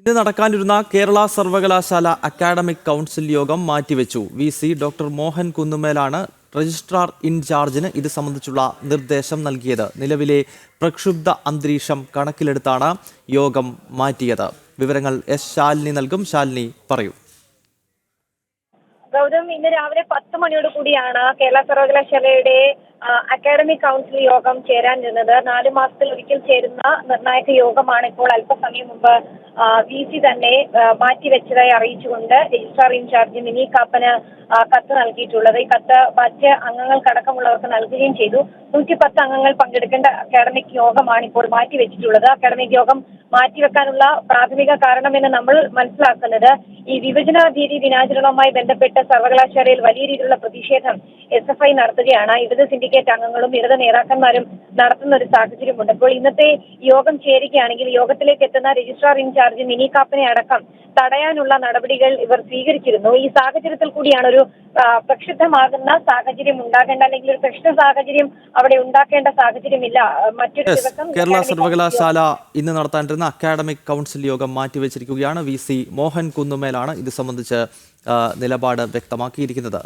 ഇന്ന് നടക്കാനിരുന്ന കേരള സർവകലാശാല academic council യോഗം മാറ്റിവെച്ചു. വി സി ഡോക്ടർ മോഹൻ കുന്നുമേലാണ് രജിസ്ട്രാർ ഇൻചാർജിന് ഇത് സംബന്ധിച്ചുള്ള നിർദ്ദേശം നൽകിയത്. നിലവിലെ പ്രക്ഷുബ്ധ അന്തരീക്ഷം കണക്കിലെടുത്താണ് യോഗം മാറ്റിയത്. വിവരങ്ങൾ എസ് ശാലിനി നൽകും. ശാലിനി പറയൂ. ഗൗതം ഇന്ന് രാവിലെ പത്ത് മണിയോട് കൂടിയാണ് കേരള സർവകലാശാലയുടെ അക്കാഡമിക് കൗൺസിൽ യോഗം ചേരാൻ നിന്നത്. നാല് മാസത്തിൽ ഒരിക്കൽ ചേരുന്ന നിർണായക യോഗമാണ് ഇപ്പോൾ അല്പസമയം മുമ്പ് വി സി തന്നെ മാറ്റിവെച്ചതായി അറിയിച്ചുകൊണ്ട് രജിസ്ട്രാർ ഇൻചാർജ് മിനി കാപ്പന് കത്ത് നൽകിയിട്ടുള്ളത്. ഈ കത്ത് മറ്റ് അംഗങ്ങൾക്കടക്കമുള്ളവർക്ക് നൽകുകയും ചെയ്തു. നൂറ്റി പത്ത് അംഗങ്ങൾ പങ്കെടുക്കേണ്ട അക്കാഡമിക് യോഗമാണ് ഇപ്പോൾ മാറ്റിവെച്ചിട്ടുള്ളത്. അക്കാഡമിക് യോഗം മാറ്റിവെക്കാനുള്ള പ്രാഥമിക കാരണമെന്ന് നമ്മൾ മനസ്സിലാക്കുന്നത്. ഈ വിഭജന ഭീതി ദിനാചരണവുമായി ബന്ധപ്പെട്ട് സർവകലാശാലയിൽ വലിയ രീതിയിലുള്ള പ്രതിഷേധം എസ് എഫ് ഐ നടത്തുകയാണ്. ഇടത് സിൻഡിക്കേറ്റ് അംഗങ്ങളും ഇടത് നേതാക്കന്മാരും നടത്തുന്ന ഒരു സാഹചര്യമുണ്ട്. അപ്പോൾ ഇന്നത്തെ യോഗം ചേരുകയാണെങ്കിൽ യോഗത്തിലേക്ക് എത്തുന്ന രജിസ്ട്രാർ ഇൻചാർജ് മിനി കാപ്പനെ അടക്കം തടയാനുള്ള നടപടികൾ ഇവർ സ്വീകരിച്ചിരുന്നു. ഈ സാഹചര്യത്തിൽ കൂടിയാണ് ഒരു പ്രക്ഷുബ്ധമാകുന്ന സാഹചര്യം ഉണ്ടാകേണ്ട അല്ലെങ്കിൽ ഒരു പ്രശ്ന സാഹചര്യം അവിടെ ഉണ്ടാക്കേണ്ട സാഹചര്യമില്ല. മറ്റൊരു ദിവസം കേരള സർവകലാശാല ഇന്ന് നടത്താനിരുന്ന അക്കാഡമിക് കൗൺസിൽ യോഗം മാറ്റിവെച്ചിരിക്കുകയാണ്. വി സി മോഹൻ കുന്നുമേലാണ് ഇത് സംബന്ധിച്ച് നിലപാട് വ്യക്തമാക്കിയിരിക്കുന്നത്.